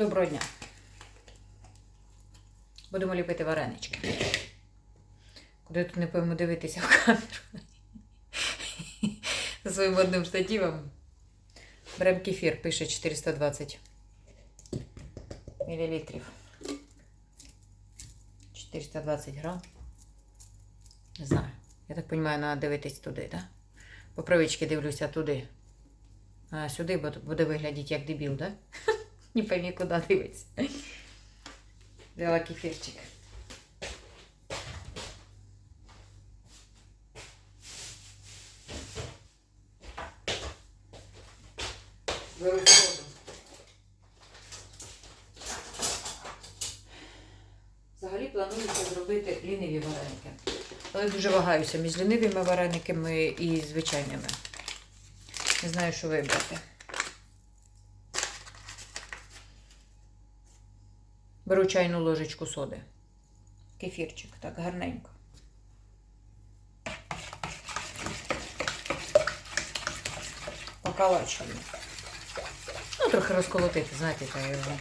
Доброго дня. Будемо ліпити варенички. Куди тут не пойму дивитися в камеру. За своїм одним штативом. Беремо кефір, пише 420 мілілітрів. 420 грам. Не знаю. Я так розумію, треба дивитись туди, так? Да? По привичці дивлюся туди. А сюди буде виглядати як дебіл, так? Да? Не пойми, куди дивитися. Взяла кефірчик. Взагалі планується зробити ліниві вареники. Але дуже вагаюся між лінивими варениками і звичайними. Не знаю, що вибрати. Беру чайну ложечку соди. Кефірчик, так гарненько. Покалачую. Ну, трохи розколотити, знаєте, та його.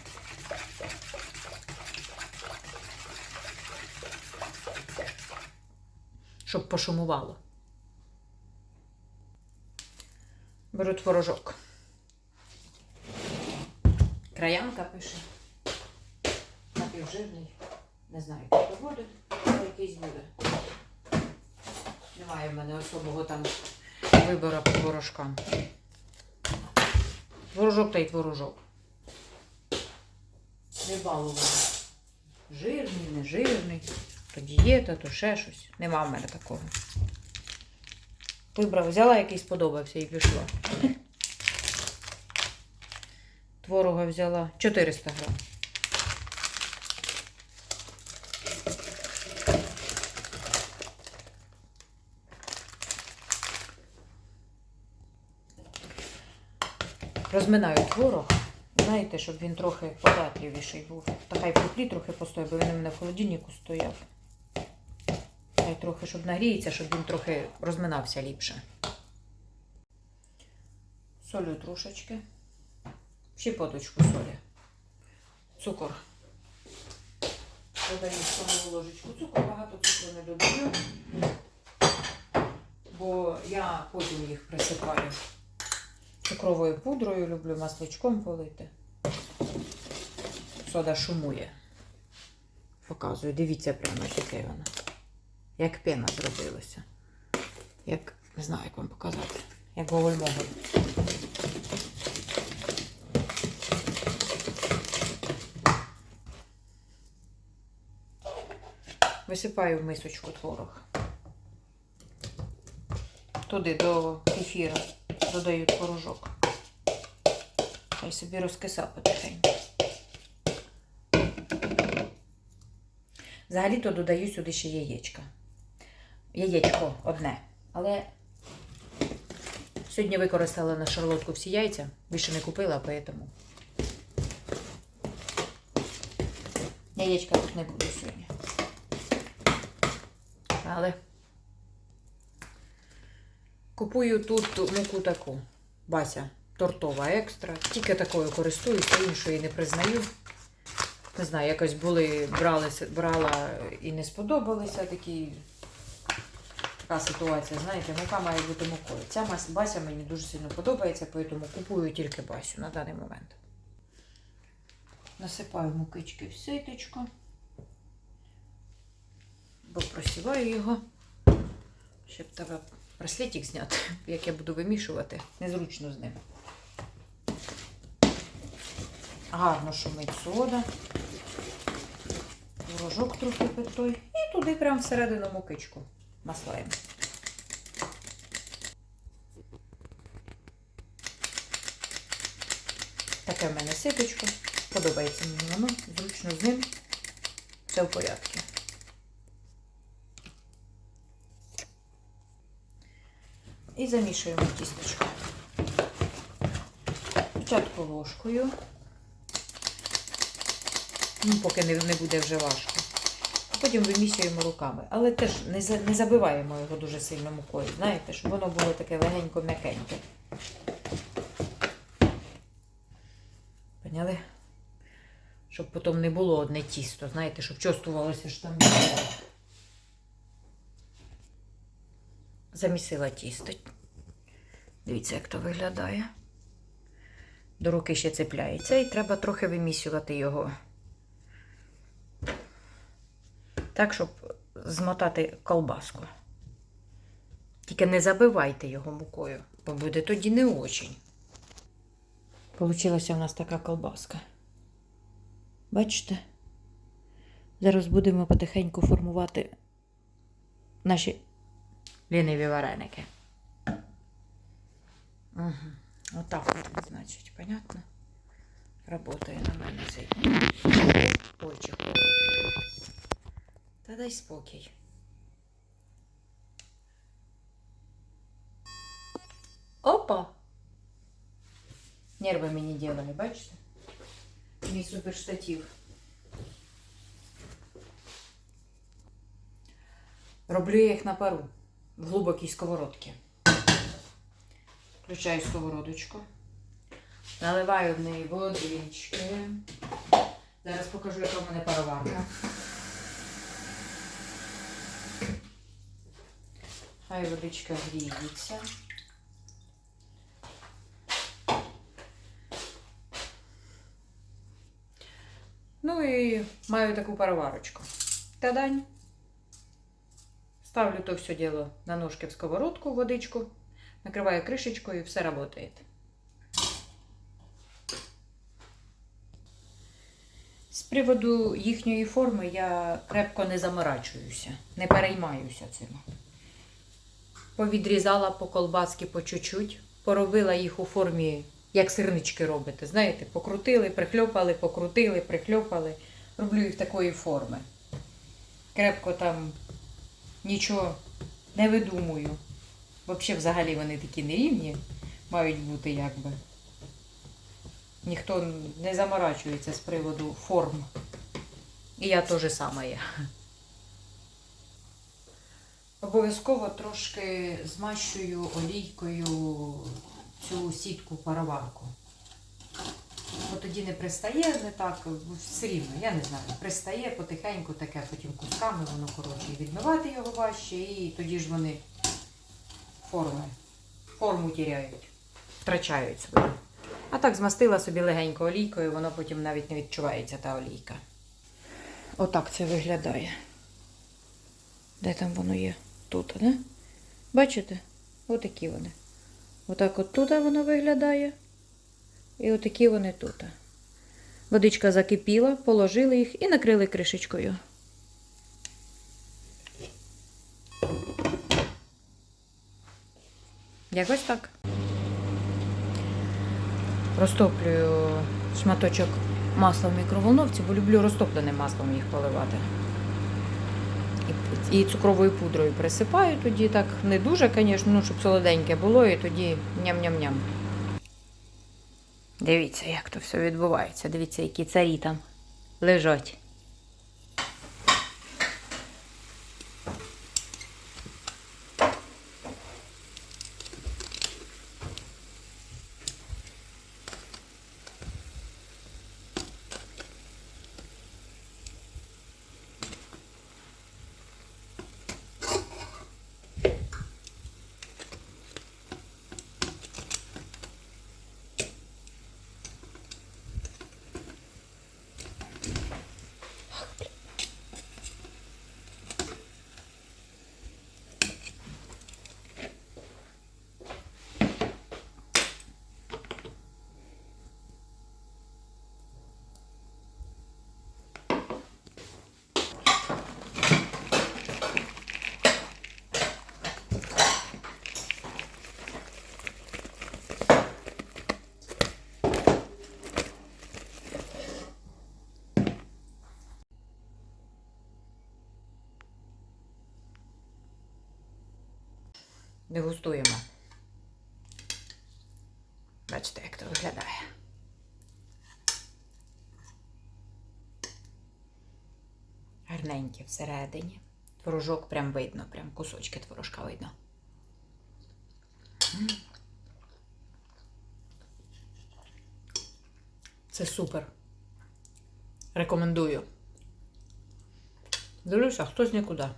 Щоб пошумувало. Беру творожок. Краянка пише. Напівжирний. Не знаю, який то буде, але якийсь буде. Немає в мене особого там вибору по творожкам. Творожок та й творожок. Не балувала. Жирний, не жирний. То дієта, то ще щось. Нема в мене такого. Вибрав, взяла, який сподобався і пішла. Творога взяла 400 грам. Розминаю творог. Знаєте, щоб він трохи податливіший був. Та хай в теплі трохи постояв, бо він у мене в холодильнику стояв. Хай трохи, щоб нагріється, щоб він трохи розминався ліпше. Солю трошечки. Щепоточку солі. Цукор. Додаю столову ложечку цукру, багато цукру не додаю, бо я потім їх присипаю цукровою пудрою, люблю масличком полити. Сода шумує. Показую, дивіться прямо, яке воно. Як пена зробилася. Як, не знаю, як вам показати. Як гоголь-моголь. Висипаю в мисочку творог. Туди до кефіра додаю творожок. Хай собі розкиса потихеньку. Взагалі-то додаю сюди ще яєчка. Яєчко одне. Але сьогодні використала на шарлотку всі яйця. Більше не купила, поэтому яєчка тут не буду сьогодні. Але купую тут муку таку. Бася, тортова екстра. Тільки такою користуюся, іншої не признаю. Не знаю, якось були, бралися, брала і не сподобалися такі. Така ситуація, знаєте, мука має бути мукою. Ця бася мені дуже сильно подобається, тому купую тільки басю на даний момент. Насипаю мукички в ситочку, бо просіваю його, щоб тебе браслетик зняти, як я буду вимішувати. Незручно з ним. Гарно шумить сода. Творожок трохи той. І туди прямо всередину мукичку маслаємо. Таке в мене ситочко. Подобається мені воно. Зручно з ним. Все в порядку. І замішуємо тісточко. Спочатку ложкою. Ну, поки не, не буде вже важко. А потім вимісюємо руками. Але теж не, за- не забиваємо його дуже сильно мукою, знаєте, щоб воно було таке легенько м'якеньке. Поняли? Щоб потім не було одне тісто, знаєте, щоб чувствувалося, що там. Замісила тісто. Дивіться, як то виглядає. До руки ще цепляється і треба трохи вимісювати його. Так, щоб змотати колбаску. Тільки не забивайте його мукою, бо буде тоді не очень. Получилася у нас така колбаска. Бачите? Зараз будемо потихеньку формувати наші ліниві вареники. Угу. Отак от, значить, понятно? Работає на мене цей ойчик. Та дай спокій. Опа! Нерви мені ділає, бачите? Мій суперштатив. Роблю я їх на пару В глибокій сковородці. Включаю сковородочку. Наливаю в неї водички. Зараз покажу, яка в мене пароварка. Хай водичка гріється. Ну і маю таку пароварочку. Та-дань. Ставлю то все діло на ножки в сковородку, водичку, накриваю кришечкою і все працює. З приводу їхньої форми я крепко не заморачуюся, не переймаюся цим. Повідрізала по колбаски по чуть-чуть, поробила їх у формі, як сирнички робите. Знаєте, покрутили, прихльопали, покрутили, прихльопали. Роблю їх такої форми. Крепко там нічого не видумую. Взагалі, взагалі вони такі нерівні мають бути якби. Ніхто не заморачується з приводу форм. І я теж саме є. Обов'язково трошки змащую олійкою цю сітку пароварку. Бо тоді не пристає, не так, все рівно, я не знаю, пристає потихеньку таке, потім кусками, воно коротше, відмивати його важче, і тоді ж вони форми, форму тіряють, втрачають свою. А так змастила собі легенько олійкою, воно потім навіть не відчувається та олійка. Отак це виглядає. Де там воно є? Тут, не? Бачите? Отакі вони. Отак от тут воно виглядає. І отакі вони тут. Водичка закипіла, положили їх і накрили кришечкою. Якось так. Розтоплюю шматочок масла в мікроволновці, бо люблю розтопленим маслом їх поливати. І, цукровою пудрою присипаю тоді так не дуже, звісно, ну, щоб солоденьке було, і тоді ням-ням-ням. Дивіться, як то все відбувається. Дивіться, які царі там лежать. Дегустуємо. Бачите, як це виглядає. Гарненькі всередині. Творожок прям видно, прям кусочки творожка видно. Це супер. Рекомендую. Дивлюся, хтось нікуди.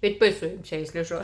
Підписуємося, якщо що.